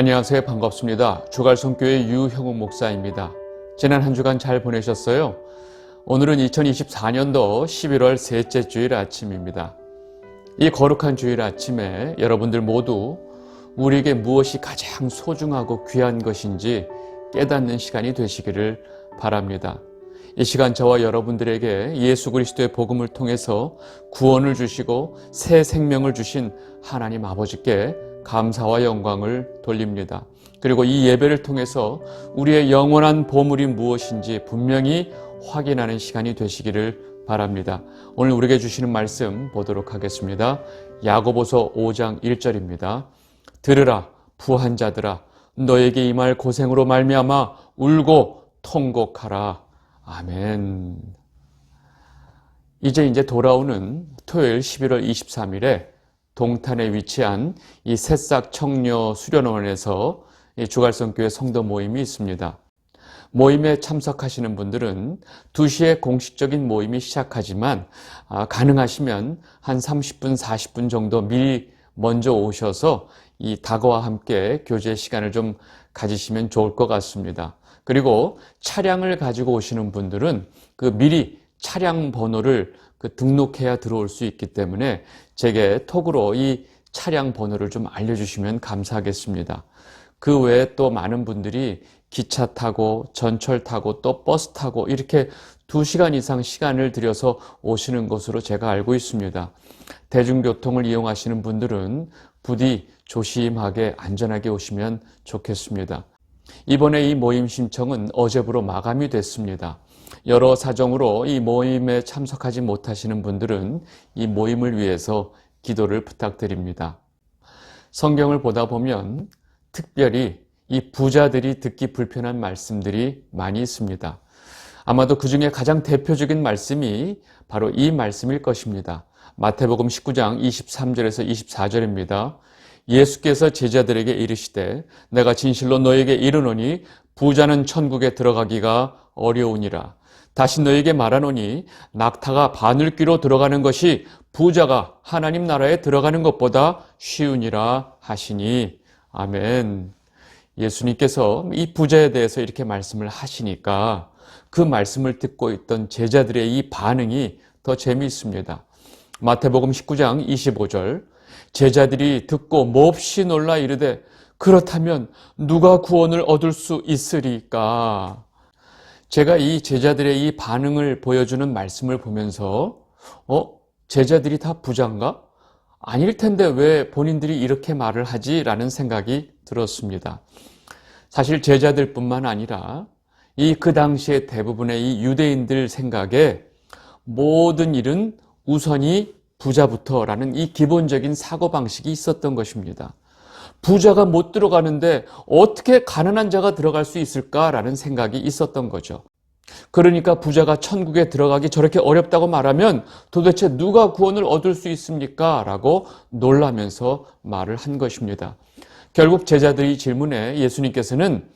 안녕하세요. 반갑습니다. 주갈성교회 유형욱 목사입니다. 지난 한 주간 잘 보내셨어요? 오늘은 2024년도 11월 셋째 주일 아침입니다. 이 거룩한 주일 아침에 여러분들 모두 우리에게 무엇이 가장 소중하고 귀한 것인지 깨닫는 시간이 되시기를 바랍니다. 이 시간 저와 여러분들에게 예수 그리스도의 복음을 통해서 구원을 주시고 새 생명을 주신 하나님 아버지께 감사와 영광을 돌립니다. 그리고 이 예배를 통해서 우리의 영원한 보물이 무엇인지 분명히 확인하는 시간이 되시기를 바랍니다. 오늘 우리에게 주시는 말씀 보도록 하겠습니다. 야고보서 5장 1절입니다. 들으라 부한 자들아 너에게 이말 고생으로 말미암아 울고 통곡하라. 아멘. 이제 이제 돌아오는 토요일 11월 23일에 동탄에 위치한 이 새싹 청녀 수련원에서 주갈성 교회 성도 모임이 있습니다. 모임에 참석하시는 분들은 2시에 공식적인 모임이 시작하지만 아, 가능하시면 한 30분, 40분 정도 미리 먼저 오셔서 이 닭어와 함께 교제 시간을 좀 가지시면 좋을 것 같습니다. 그리고 차량을 가지고 오시는 분들은 그 미리 차량 번호를 그 등록해야 들어올 수 있기 때문에 제게 톡으로 이 차량 번호를 좀 알려주시면 감사하겠습니다. 그 외에 또 많은 분들이 기차 타고 전철 타고 또 버스 타고 이렇게 두 시간 이상 시간을 들여서 오시는 것으로 제가 알고 있습니다. 대중교통을 이용하시는 분들은 부디 조심하게 안전하게 오시면 좋겠습니다. 이번에 이 모임 신청은 어제부로 마감이 됐습니다. 여러 사정으로 이 모임에 참석하지 못하시는 분들은 이 모임을 위해서 기도를 부탁드립니다. 성경을 보다 보면 특별히 이 부자들이 듣기 불편한 말씀들이 많이 있습니다. 아마도 그 중에 가장 대표적인 말씀이 바로 이 말씀일 것입니다. 마태복음 19장 23절에서 24절입니다. 예수께서 제자들에게 이르시되 내가 진실로 너에게 이르노니 부자는 천국에 들어가기가 어려우니라. 다시 너에게 말하노니 낙타가 바늘귀로 들어가는 것이 부자가 하나님 나라에 들어가는 것보다 쉬우니라 하시니 아멘. 예수님께서 이 부자에 대해서 이렇게 말씀을 하시니까 그 말씀을 듣고 있던 제자들의 이 반응이 더 재미있습니다. 마태복음 19장 25절 제자들이 듣고 몹시 놀라 이르되 그렇다면 누가 구원을 얻을 수 있으리까? 제가 이 제자들의 이 반응을 보여주는 말씀을 보면서 어? 제자들이 다 부자인가? 아닐 텐데 왜 본인들이 이렇게 말을 하지? 라는 생각이 들었습니다. 사실 제자들뿐만 아니라 이 그 당시에 대부분의 이 유대인들 생각에 모든 일은 우선이 부자부터라는 이 기본적인 사고방식이 있었던 것입니다. 부자가 못 들어가는데 어떻게 가난한 자가 들어갈 수 있을까라는 생각이 있었던 거죠. 그러니까 부자가 천국에 들어가기 저렇게 어렵다고 말하면 도대체 누가 구원을 얻을 수 있습니까? 라고 놀라면서 말을 한 것입니다. 결국 제자들이 질문에 예수님께서는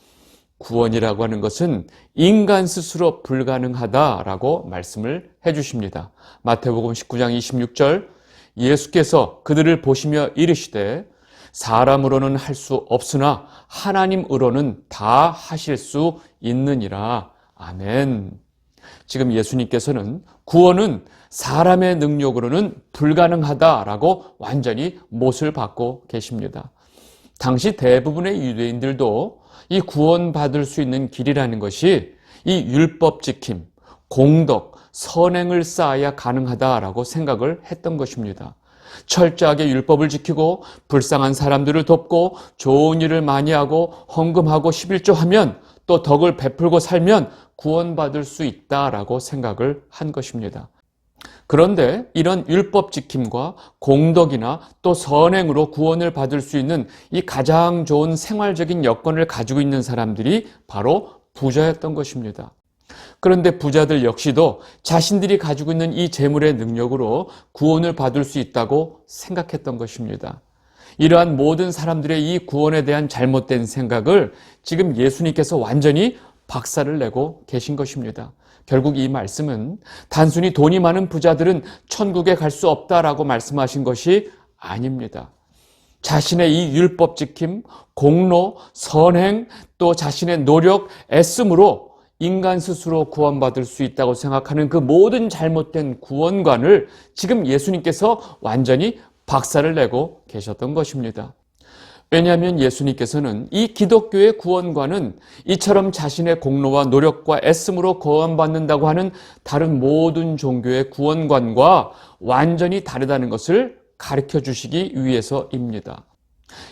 구원이라고 하는 것은 인간 스스로 불가능하다라고 말씀을 해 주십니다. 마태복음 19장 26절 예수께서 그들을 보시며 이르시되 사람으로는 할 수 없으나 하나님으로는 다 하실 수 있느니라. 아멘. 지금 예수님께서는 구원은 사람의 능력으로는 불가능하다라고 완전히 못을 받고 계십니다. 당시 대부분의 유대인들도 이 구원받을 수 있는 길이라는 것이 이 율법 지킴, 공덕, 선행을 쌓아야 가능하다라고 생각을 했던 것입니다. 철저하게 율법을 지키고 불쌍한 사람들을 돕고 좋은 일을 많이 하고 헌금하고 11조 하면 또 덕을 베풀고 살면 구원받을 수 있다라고 생각을 한 것입니다. 그런데 이런 율법 지킴과 공덕이나 또 선행으로 구원을 받을 수 있는 이 가장 좋은 생활적인 여건을 가지고 있는 사람들이 바로 부자였던 것입니다. 그런데 부자들 역시도 자신들이 가지고 있는 이 재물의 능력으로 구원을 받을 수 있다고 생각했던 것입니다. 이러한 모든 사람들의 이 구원에 대한 잘못된 생각을 지금 예수님께서 완전히 박살을 내고 계신 것입니다. 결국 이 말씀은 단순히 돈이 많은 부자들은 천국에 갈 수 없다라고 말씀하신 것이 아닙니다. 자신의 이 율법 지킴, 공로, 선행, 또 자신의 노력, 애씀으로 인간 스스로 구원받을 수 있다고 생각하는 그 모든 잘못된 구원관을 지금 예수님께서 완전히 박살을 내고 계셨던 것입니다. 왜냐하면 예수님께서는 이 기독교의 구원관은 이처럼 자신의 공로와 노력과 애씀으로 구원받는다고 하는 다른 모든 종교의 구원관과 완전히 다르다는 것을 가르쳐 주시기 위해서입니다.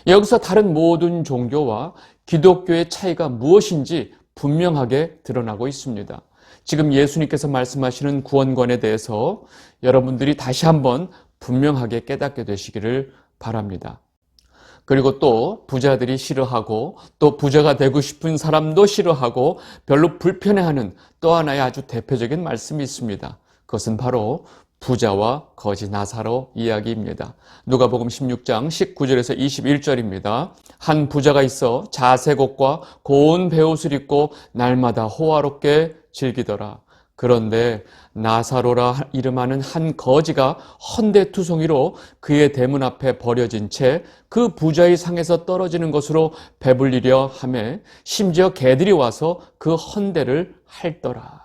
여기서 다른 모든 종교와 기독교의 차이가 무엇인지 분명하게 드러나고 있습니다. 지금 예수님께서 말씀하시는 구원관에 대해서 여러분들이 다시 한번 분명하게 깨닫게 되시기를 바랍니다. 그리고 또 부자들이 싫어하고 또 부자가 되고 싶은 사람도 싫어하고 별로 불편해하는 또 하나의 아주 대표적인 말씀이 있습니다. 그것은 바로 부자와 거지 나사로 이야기입니다. 누가복음 16장 19절에서 21절입니다. 한 부자가 있어 자색 옷과 고운 베옷을 입고 날마다 호화롭게 즐기더라. 그런데 나사로라 이름하는 한 거지가 헌대투성이로 그의 대문 앞에 버려진 채 그 부자의 상에서 떨어지는 것으로 배불리려 하매 심지어 개들이 와서 그 헌대를 핥더라.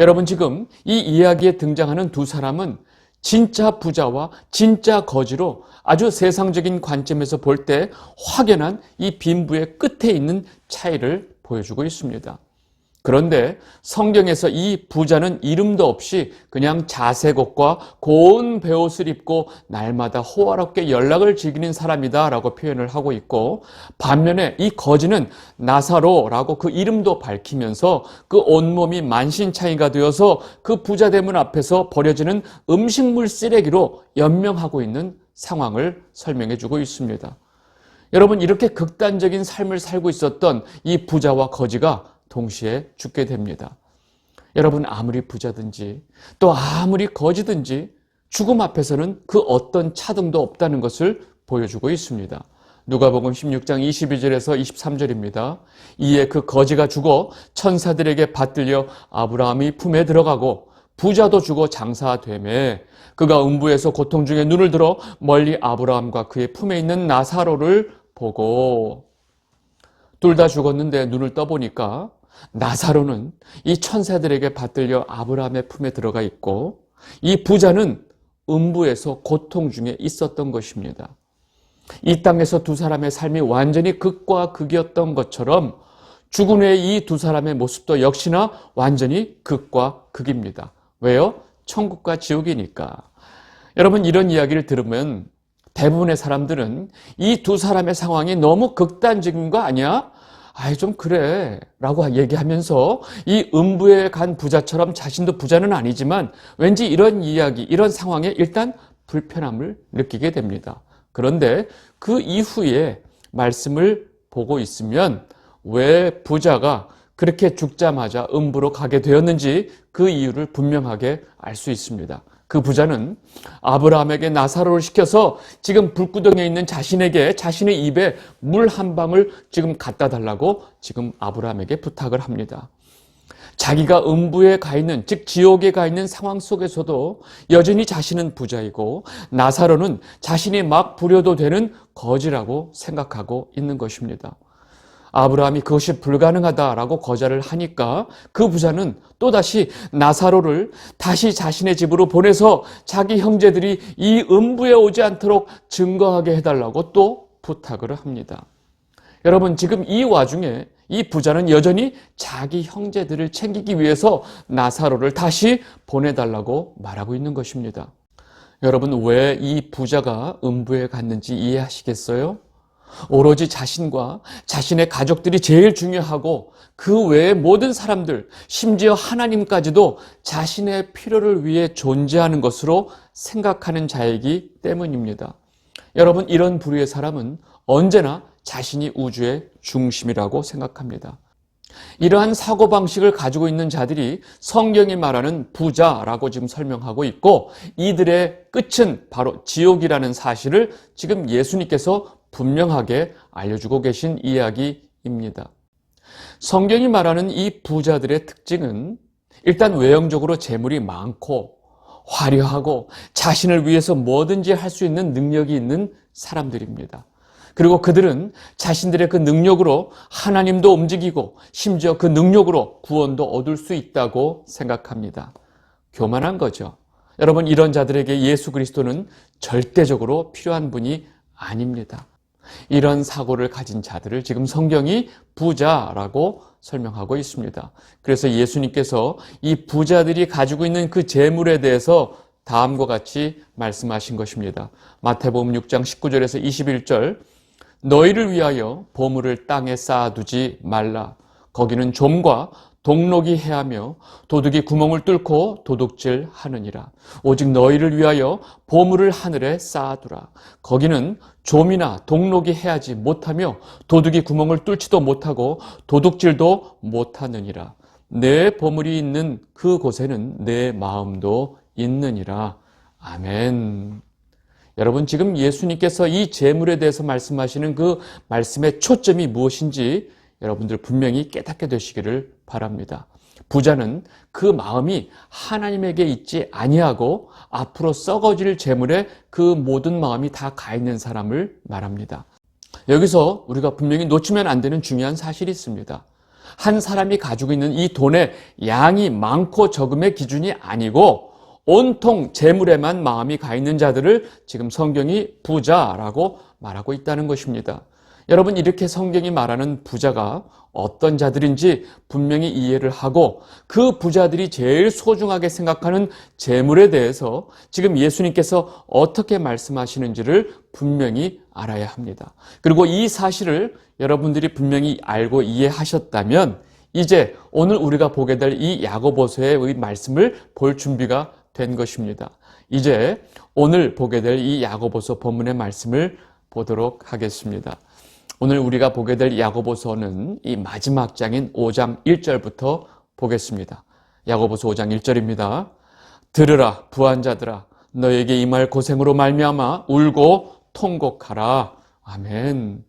여러분 지금 이 이야기에 등장하는 두 사람은 진짜 부자와 진짜 거지로 아주 세상적인 관점에서 볼 때 확연한 이 빈부의 끝에 있는 차이를 보여주고 있습니다. 그런데 성경에서 이 부자는 이름도 없이 그냥 자색옷과 고운 베옷을 입고 날마다 호화롭게 연락을 즐기는 사람이다 라고 표현을 하고 있고 반면에 이 거지는 나사로라고 그 이름도 밝히면서 그 온몸이 만신창이가 되어서 그 부자 대문 앞에서 버려지는 음식물 쓰레기로 연명하고 있는 상황을 설명해 주고 있습니다. 여러분 이렇게 극단적인 삶을 살고 있었던 이 부자와 거지가 동시에 죽게 됩니다. 여러분 아무리 부자든지 또 아무리 거지든지 죽음 앞에서는 그 어떤 차등도 없다는 것을 보여주고 있습니다. 누가복음 16장 22절에서 23절입니다. 이에 그 거지가 죽어 천사들에게 받들려 아브라함이 품에 들어가고 부자도 죽어 장사되매 그가 음부에서 고통 중에 눈을 들어 멀리 아브라함과 그의 품에 있는 나사로를 보고 둘 다 죽었는데 눈을 떠보니까 나사로는 이 천사들에게 받들려 아브라함의 품에 들어가 있고 이 부자는 음부에서 고통 중에 있었던 것입니다. 이 땅에서 두 사람의 삶이 완전히 극과 극이었던 것처럼 죽은 후에 이 두 사람의 모습도 역시나 완전히 극과 극입니다. 왜요? 천국과 지옥이니까. 여러분 이런 이야기를 들으면 대부분의 사람들은 이 두 사람의 상황이 너무 극단적인 거 아니야? 아이 좀 그래 라고 얘기하면서 이 음부에 간 부자처럼 자신도 부자는 아니지만 왠지 이런 이야기 이런 상황에 일단 불편함을 느끼게 됩니다. 그런데 그 이후에 말씀을 보고 있으면 왜 부자가 그렇게 죽자마자 음부로 가게 되었는지 그 이유를 분명하게 알 수 있습니다. 그 부자는 아브라함에게 나사로를 시켜서 지금 불구덩이에 있는 자신에게 자신의 입에 물 한 방울 지금 갖다 달라고 지금 아브라함에게 부탁을 합니다. 자기가 음부에 가 있는 즉 지옥에 가 있는 상황 속에서도 여전히 자신은 부자이고 나사로는 자신이 막 부려도 되는 거지라고 생각하고 있는 것입니다. 아브라함이 그것이 불가능하다라고 거절을 하니까 그 부자는 또다시 나사로를 다시 자신의 집으로 보내서 자기 형제들이 이 음부에 오지 않도록 증거하게 해달라고 또 부탁을 합니다. 여러분, 지금 이 와중에 이 부자는 여전히 자기 형제들을 챙기기 위해서 나사로를 다시 보내달라고 말하고 있는 것입니다. 여러분, 왜 이 부자가 음부에 갔는지 이해하시겠어요? 오로지 자신과 자신의 가족들이 제일 중요하고 그 외의 모든 사람들, 심지어 하나님까지도 자신의 필요를 위해 존재하는 것으로 생각하는 자이기 때문입니다. 여러분, 이런 부류의 사람은 언제나 자신이 우주의 중심이라고 생각합니다. 이러한 사고방식을 가지고 있는 자들이 성경이 말하는 부자라고 지금 설명하고 있고 이들의 끝은 바로 지옥이라는 사실을 지금 예수님께서 분명하게 알려주고 계신 이야기입니다. 성경이 말하는 이 부자들의 특징은 일단 외형적으로 재물이 많고 화려하고 자신을 위해서 뭐든지 할 수 있는 능력이 있는 사람들입니다. 그리고 그들은 자신들의 그 능력으로 하나님도 움직이고 심지어 그 능력으로 구원도 얻을 수 있다고 생각합니다. 교만한 거죠. 여러분, 이런 자들에게 예수 그리스도는 절대적으로 필요한 분이 아닙니다. 이런 사고를 가진 자들을 지금 성경이 부자라고 설명하고 있습니다. 그래서 예수님께서 이 부자들이 가지고 있는 그 재물에 대해서 다음과 같이 말씀하신 것입니다. 마태복음 6장 19절에서 21절 너희를 위하여 보물을 땅에 쌓아두지 말라. 거기는 좀과 동록이 해하며 도둑이 구멍을 뚫고 도둑질 하느니라. 오직 너희를 위하여 보물을 하늘에 쌓아두라. 거기는 좀이나 동록이 해하지 못하며 도둑이 구멍을 뚫지도 못하고 도둑질도 못하느니라. 내 보물이 있는 그 곳에는 내 마음도 있느니라. 아멘. 여러분 지금 예수님께서 이 재물에 대해서 말씀하시는 그 말씀의 초점이 무엇인지 여러분들 분명히 깨닫게 되시기를 바랍니다. 부자는 그 마음이 하나님에게 있지 아니하고 앞으로 썩어질 재물에 그 모든 마음이 다 가 있는 사람을 말합니다. 여기서 우리가 분명히 놓치면 안 되는 중요한 사실이 있습니다. 한 사람이 가지고 있는 이 돈의 양이 많고 적음의 기준이 아니고 온통 재물에만 마음이 가 있는 자들을 지금 성경이 부자라고 말하고 있다는 것입니다. 여러분 이렇게 성경이 말하는 부자가 어떤 자들인지 분명히 이해를 하고 그 부자들이 제일 소중하게 생각하는 재물에 대해서 지금 예수님께서 어떻게 말씀하시는지를 분명히 알아야 합니다. 그리고 이 사실을 여러분들이 분명히 알고 이해하셨다면 이제 오늘 우리가 보게 될 이 야고보서의 말씀을 볼 준비가 된 것입니다. 이제 오늘 보게 될 이 야고보서 본문의 말씀을 보도록 하겠습니다. 오늘 우리가 보게 될 야고보서는 이 마지막 장인 5장 1절부터 보겠습니다. 야고보서 5장 1절입니다. 들으라 부한 자들아 너에게 임할 고생으로 말미암아 울고 통곡하라. 아멘.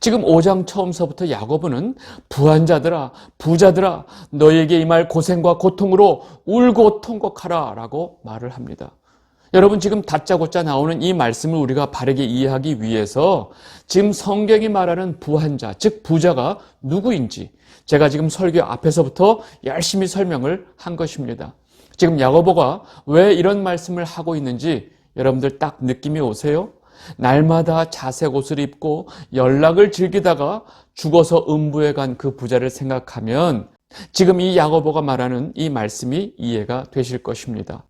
지금 5장 처음서부터 야고보는 부한자들아 부자들아 너에게 임할 고생과 고통으로 울고 통곡하라 라고 말을 합니다. 여러분 지금 다짜고짜 나오는 이 말씀을 우리가 바르게 이해하기 위해서 지금 성경이 말하는 부한자, 즉 부자가 누구인지 제가 지금 설교 앞에서부터 열심히 설명을 한 것입니다. 지금 야고보가 왜 이런 말씀을 하고 있는지 여러분들 딱 느낌이 오세요? 날마다 자색 옷을 입고 연락을 즐기다가 죽어서 음부에 간 그 부자를 생각하면 지금 이 야고보가 말하는 이 말씀이 이해가 되실 것입니다.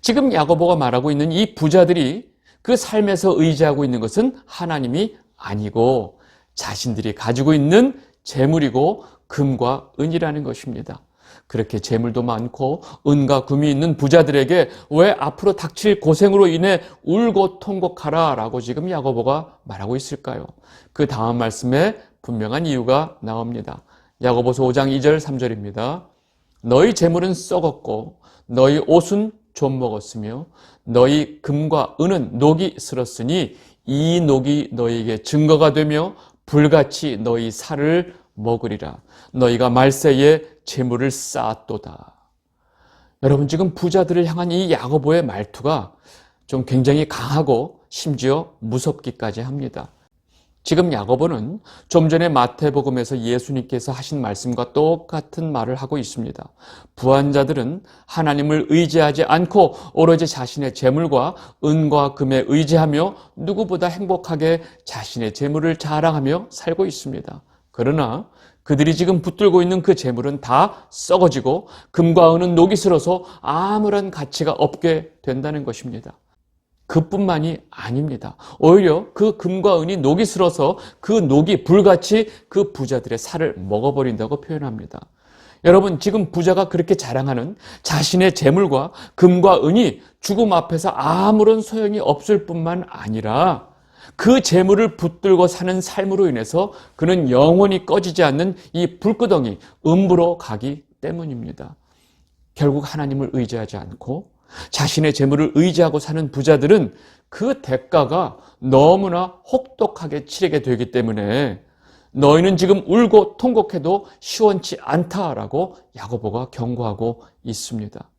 지금 야고보가 말하고 있는 이 부자들이 그 삶에서 의지하고 있는 것은 하나님이 아니고 자신들이 가지고 있는 재물이고 금과 은이라는 것입니다. 그렇게 재물도 많고 은과 금이 있는 부자들에게 왜 앞으로 닥칠 고생으로 인해 울고 통곡하라 라고 지금 야고보가 말하고 있을까요? 그 다음 말씀에 분명한 이유가 나옵니다. 야고보서 5장 2절 3절입니다. 너희 재물은 썩었고 너희 옷은 좀 먹었으며 너희 금과 은은 녹이 슬었으니 이 녹이 너희에게 증거가 되며 불같이 너희 살을 먹으리라. 너희가 말세에 재물을 쌓았도다. 여러분 지금 부자들을 향한 이 야고보의 말투가 좀 굉장히 강하고 심지어 무섭기까지 합니다. 지금 야고보는 좀 전에 마태복음에서 예수님께서 하신 말씀과 똑같은 말을 하고 있습니다. 부한자들은 하나님을 의지하지 않고 오로지 자신의 재물과 은과 금에 의지하며 누구보다 행복하게 자신의 재물을 자랑하며 살고 있습니다. 그러나 그들이 지금 붙들고 있는 그 재물은 다 썩어지고 금과 은은 녹이 슬어서 아무런 가치가 없게 된다는 것입니다. 그뿐만이 아닙니다. 오히려 그 금과 은이 녹이 슬어서 그 녹이 불같이 그 부자들의 살을 먹어버린다고 표현합니다. 여러분, 지금 부자가 그렇게 자랑하는 자신의 재물과 금과 은이 죽음 앞에서 아무런 소용이 없을 뿐만 아니라 그 재물을 붙들고 사는 삶으로 인해서 그는 영원히 꺼지지 않는 이 불끄덩이, 음부로 가기 때문입니다. 결국 하나님을 의지하지 않고 자신의 재물을 의지하고 사는 부자들은 그 대가가 너무나 혹독하게 치르게 되기 때문에 너희는 지금 울고 통곡해도 시원치 않다라고 야고보가 경고하고 있습니다.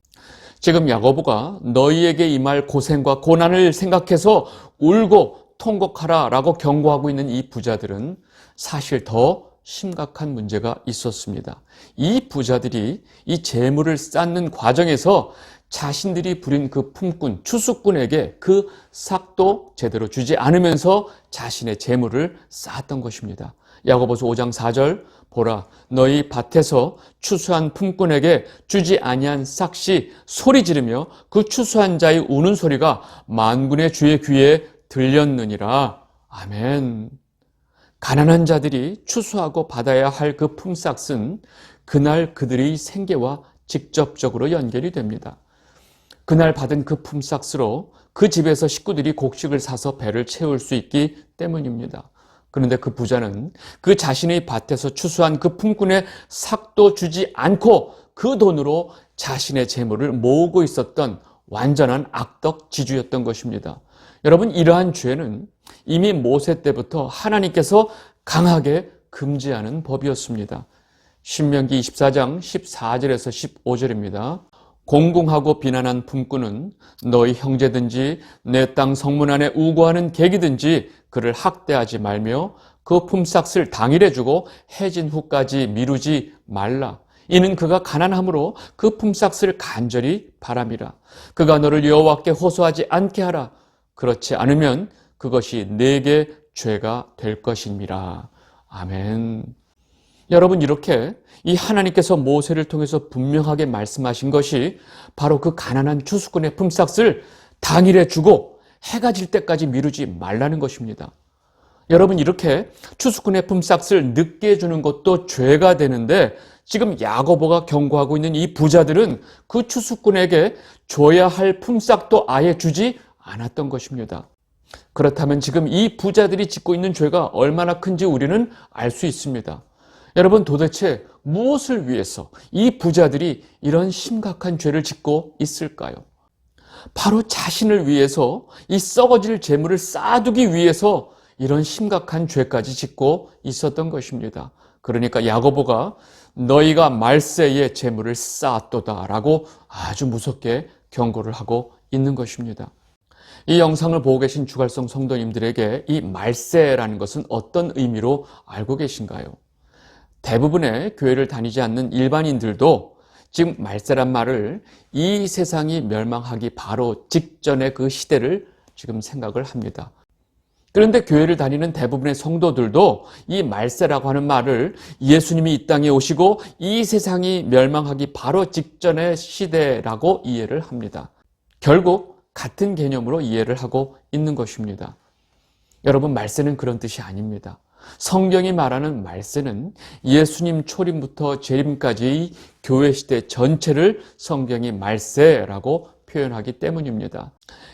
지금 야고보가 너희에게 임할 고생과 고난을 생각해서 울고 통곡하라라고 경고하고 있는 이 부자들은 사실 더 심각한 문제가 있었습니다. 이 부자들이 이 재물을 쌓는 과정에서 자신들이 부린 그 품꾼, 추수꾼에게 그 삭도 제대로 주지 않으면서 자신의 재물을 쌓았던 것입니다. 야고보서 5장 4절 보라 너희 밭에서 추수한 품꾼에게 주지 아니한 삭시 소리 지르며 그 추수한 자의 우는 소리가 만군의 주의 귀에 들렸느니라. 아멘. 가난한 자들이 추수하고 받아야 할 그 품삯은 그날 그들의 생계와 직접적으로 연결이 됩니다. 그날 받은 그 품삯으로 그 집에서 식구들이 곡식을 사서 배를 채울 수 있기 때문입니다. 그런데 그 부자는 그 자신의 밭에서 추수한 그 품꾼의 삭도 주지 않고 그 돈으로 자신의 재물을 모으고 있었던 완전한 악덕 지주였던 것입니다. 여러분, 이러한 죄는 이미 모세 때부터 하나님께서 강하게 금지하는 법이었습니다. 신명기 24장 14절에서 15절입니다. 공공하고 비난한 품꾼은 너희 형제든지 내 땅 성문 안에 우고하는 객이든지 그를 학대하지 말며 그 품삯을 당일에 주고 해진 후까지 미루지 말라. 이는 그가 가난함으로 그 품삯을 간절히 바람이라. 그가 너를 여호와께 호소하지 않게 하라. 그렇지 않으면 그것이 내게 죄가 될 것입니다. 아멘. 여러분 이렇게 이 하나님께서 모세를 통해서 분명하게 말씀하신 것이 바로 그 가난한 추수꾼의 품삯을 당일에 주고 해가 질 때까지 미루지 말라는 것입니다. 여러분 이렇게 추수꾼의 품삯을 늦게 주는 것도 죄가 되는데 지금 야고보가 경고하고 있는 이 부자들은 그 추수꾼에게 줘야 할 품삯도 아예 주지 않았던 것입니다. 그렇다면 지금 이 부자들이 짓고 있는 죄가 얼마나 큰지 우리는 알 수 있습니다. 여러분 도대체 무엇을 위해서 이 부자들이 이런 심각한 죄를 짓고 있을까요? 바로 자신을 위해서 이 썩어질 재물을 쌓아두기 위해서 이런 심각한 죄까지 짓고 있었던 것입니다. 그러니까 야고보가 너희가 말세에 재물을 쌓았도다라고 아주 무섭게 경고를 하고 있는 것입니다. 이 영상을 보고 계신 주갈성 성도님들에게 이 말세라는 것은 어떤 의미로 알고 계신가요? 대부분의 교회를 다니지 않는 일반인들도 지금 말세란 말을 이 세상이 멸망하기 바로 직전의 그 시대를 지금 생각을 합니다. 그런데 교회를 다니는 대부분의 성도들도 이 말세라고 하는 말을 예수님이 이 땅에 오시고 이 세상이 멸망하기 바로 직전의 시대라고 이해를 합니다. 결국 같은 개념으로 이해를 하고 있는 것입니다. 여러분, 말세는 그런 뜻이 아닙니다. 성경이 말하는 말세는 예수님 초림부터 재림까지의 교회 시대 전체를 성경이 말세라고 표현하기 때문입니다.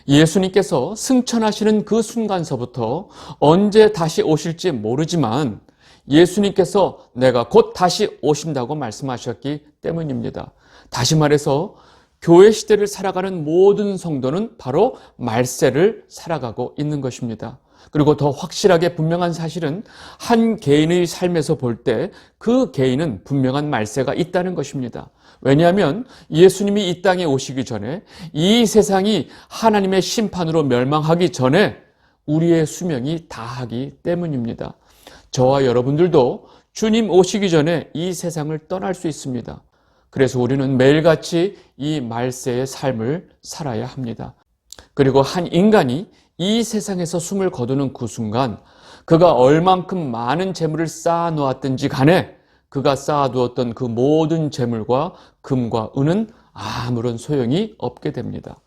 예수님께서 승천하시는 그 순간서부터 언제 다시 오실지 모르지만 예수님께서 내가 곧 다시 오신다고 말씀하셨기 때문입니다. 다시 말해서 교회 시대를 살아가는 모든 성도는 바로 말세를 살아가고 있는 것입니다. 그리고 더 확실하게 분명한 사실은 한 개인의 삶에서 볼 때 그 개인은 분명한 말세가 있다는 것입니다. 왜냐하면 예수님이 이 땅에 오시기 전에 이 세상이 하나님의 심판으로 멸망하기 전에 우리의 수명이 다하기 때문입니다. 저와 여러분들도 주님 오시기 전에 이 세상을 떠날 수 있습니다. 그래서 우리는 매일같이 이 말세의 삶을 살아야 합니다. 그리고 한 인간이 이 세상에서 숨을 거두는 그 순간 그가 얼만큼 많은 재물을 쌓아 놓았든지 간에 그가 쌓아두었던 그 모든 재물과 금과 은은 아무런 소용이 없게 됩니다.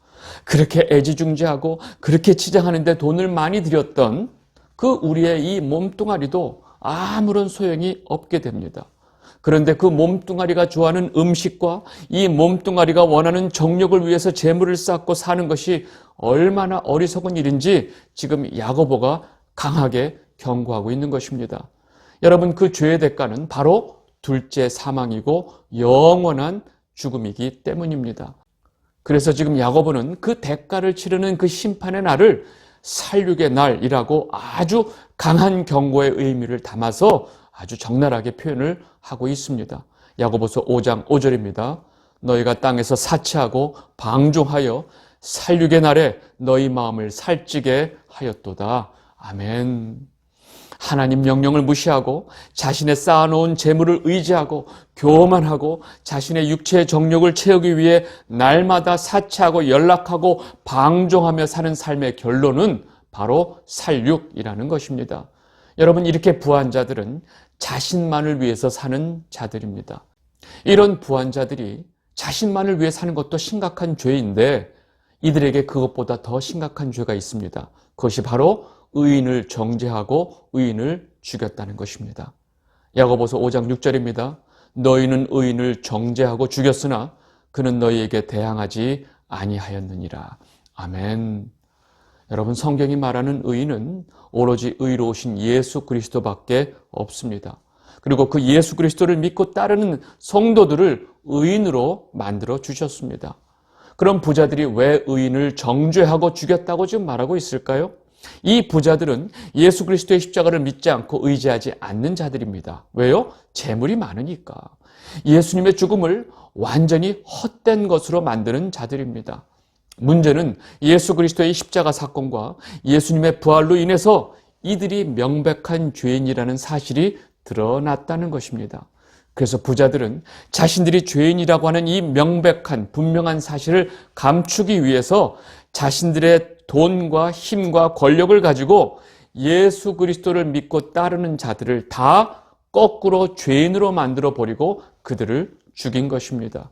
그렇게 애지중지하고 그렇게 치장하는데 돈을 많이 들였던 그 우리의 이 몸뚱아리도 아무런 소용이 없게 됩니다. 그런데 그 몸뚱아리가 좋아하는 음식과 이 몸뚱아리가 원하는 정력을 위해서 재물을 쌓고 사는 것이 얼마나 어리석은 일인지 지금 야고보가 강하게 경고하고 있는 것입니다. 여러분 그 죄의 대가는 바로 둘째 사망이고 영원한 죽음이기 때문입니다. 그래서 지금 야고보는 그 대가를 치르는 그 심판의 날을 살육의 날이라고 아주 강한 경고의 의미를 담아서 아주 적나라하게 표현을 하고 있습니다. 야고보서 5장 5절입니다. 너희가 땅에서 사치하고 방종하여 살육의 날에 너희 마음을 살찌게 하였도다. 아멘. 하나님 명령을 무시하고 자신의 쌓아놓은 재물을 의지하고 교만하고 자신의 육체의 정욕을 채우기 위해 날마다 사치하고 연락하고 방종하며 사는 삶의 결론은 바로 살육이라는 것입니다. 여러분 이렇게 부한 자들은 자신만을 위해서 사는 자들입니다. 이런 부한 자들이 자신만을 위해 사는 것도 심각한 죄인데 이들에게 그것보다 더 심각한 죄가 있습니다. 그것이 바로 의인을 정죄하고 의인을 죽였다는 것입니다. 야고보서 5장 6절입니다. 너희는 의인을 정죄하고 죽였으나 그는 너희에게 대항하지 아니하였느니라. 아멘. 여러분 성경이 말하는 의인은 오로지 의로우신 예수 그리스도밖에 없습니다. 그리고 그 예수 그리스도를 믿고 따르는 성도들을 의인으로 만들어 주셨습니다. 그럼 부자들이 왜 의인을 정죄하고 죽였다고 지금 말하고 있을까요? 이 부자들은 예수 그리스도의 십자가를 믿지 않고 의지하지 않는 자들입니다. 왜요? 재물이 많으니까. 예수님의 죽음을 완전히 헛된 것으로 만드는 자들입니다. 문제는 예수 그리스도의 십자가 사건과 예수님의 부활로 인해서 이들이 명백한 죄인이라는 사실이 드러났다는 것입니다. 그래서 부자들은 자신들이 죄인이라고 하는 이 명백한 분명한 사실을 감추기 위해서 자신들의 돈과 힘과 권력을 가지고 예수 그리스도를 믿고 따르는 자들을 다 거꾸로 죄인으로 만들어 버리고 그들을 죽인 것입니다.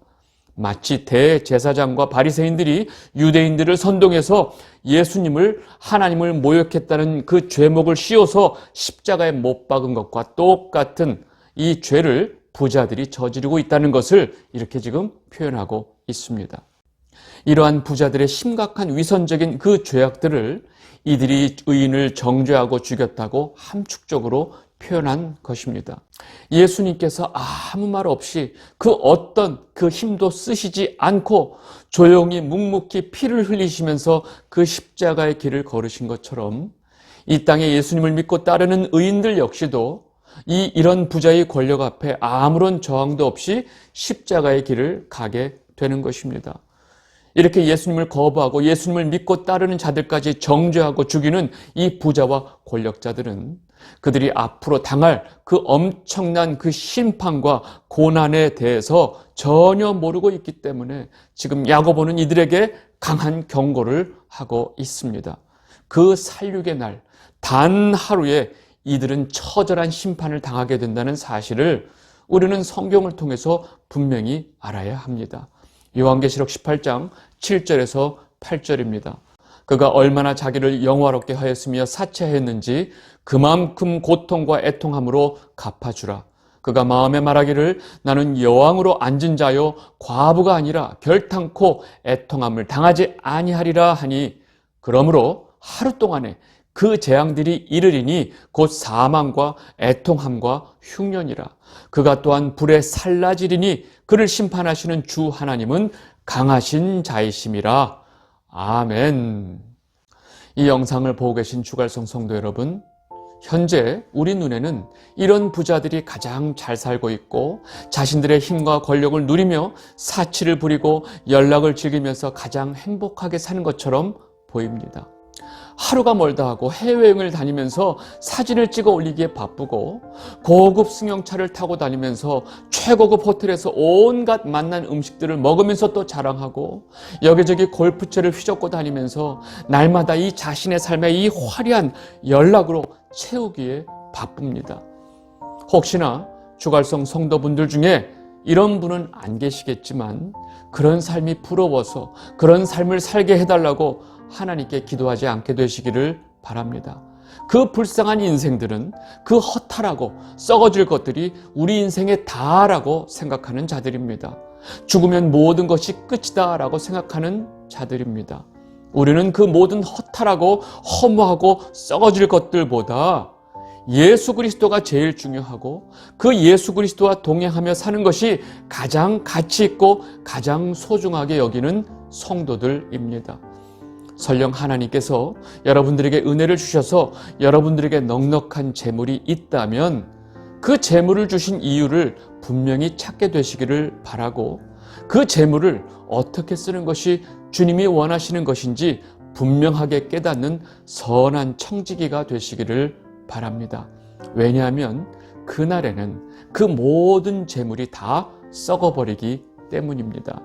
마치 대제사장과 바리새인들이 유대인들을 선동해서 예수님을 하나님을 모욕했다는 그 죄목을 씌워서 십자가에 못 박은 것과 똑같은 이 죄를 부자들이 저지르고 있다는 것을 이렇게 지금 표현하고 있습니다. 이러한 부자들의 심각한 위선적인 그 죄악들을 이들이 의인을 정죄하고 죽였다고 함축적으로 표현한 것입니다. 예수님께서 아무 말 없이 그 어떤 그 힘도 쓰시지 않고 조용히 묵묵히 피를 흘리시면서 그 십자가의 길을 걸으신 것처럼 이 땅에 예수님을 믿고 따르는 의인들 역시도 이 이런 부자의 권력 앞에 아무런 저항도 없이 십자가의 길을 가게 되는 것입니다. 이렇게 예수님을 거부하고 예수님을 믿고 따르는 자들까지 정죄하고 죽이는 이 부자와 권력자들은 그들이 앞으로 당할 그 엄청난 그 심판과 고난에 대해서 전혀 모르고 있기 때문에 지금 야고보는 이들에게 강한 경고를 하고 있습니다. 그 살육의 날, 단 하루에 이들은 처절한 심판을 당하게 된다는 사실을 우리는 성경을 통해서 분명히 알아야 합니다. 요한계시록 18장 7절에서 8절입니다. 그가 얼마나 자기를 영화롭게 하였으며 사체했는지 그만큼 고통과 애통함으로 갚아주라. 그가 마음에 말하기를 나는 여왕으로 앉은 자요 과부가 아니라 결탄코 애통함을 당하지 아니하리라 하니 그러므로 하루 동안에 그 재앙들이 이르리니 곧 사망과 애통함과 흉년이라. 그가 또한 불에 살라지리니 그를 심판하시는 주 하나님은 강하신 자이심이라. 아멘. 이 영상을 보고 계신 주갈성 성도 여러분, 현재 우리 눈에는 이런 부자들이 가장 잘 살고 있고 자신들의 힘과 권력을 누리며 사치를 부리고 연락을 즐기면서 가장 행복하게 사는 것처럼 보입니다. 하루가 멀다 하고 해외여행을 다니면서 사진을 찍어 올리기에 바쁘고 고급 승용차를 타고 다니면서 최고급 호텔에서 온갖 맛난 음식들을 먹으면서 또 자랑하고 여기저기 골프채를 휘젓고 다니면서 날마다 이 자신의 삶의 이 화려한 연락으로 채우기에 바쁩니다. 혹시나 주갈성 성도분들 중에 이런 분은 안 계시겠지만 그런 삶이 부러워서 그런 삶을 살게 해달라고 하나님께 기도하지 않게 되시기를 바랍니다. 그 불쌍한 인생들은 그 허탈하고 썩어질 것들이 우리 인생의 다라고 생각하는 자들입니다. 죽으면 모든 것이 끝이다라고 생각하는 자들입니다. 우리는 그 모든 허탈하고 허무하고 썩어질 것들보다 예수 그리스도가 제일 중요하고 그 예수 그리스도와 동행하며 사는 것이 가장 가치 있고 가장 소중하게 여기는 성도들입니다. 설령 하나님께서 여러분들에게 은혜를 주셔서 여러분들에게 넉넉한 재물이 있다면 그 재물을 주신 이유를 분명히 찾게 되시기를 바라고 그 재물을 어떻게 쓰는 것이 주님이 원하시는 것인지 분명하게 깨닫는 선한 청지기가 되시기를 바랍니다. 왜냐하면 그날에는 그 모든 재물이 다 썩어버리기 때문입니다.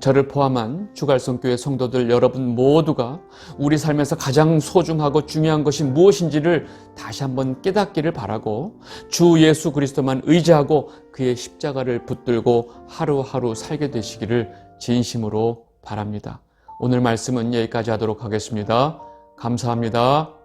저를 포함한 주갈성교회 성도들 여러분 모두가 우리 삶에서 가장 소중하고 중요한 것이 무엇인지를 다시 한번 깨닫기를 바라고 주 예수 그리스도만 의지하고 그의 십자가를 붙들고 하루하루 살게 되시기를 진심으로 바랍니다. 오늘 말씀은 여기까지 하도록 하겠습니다. 감사합니다.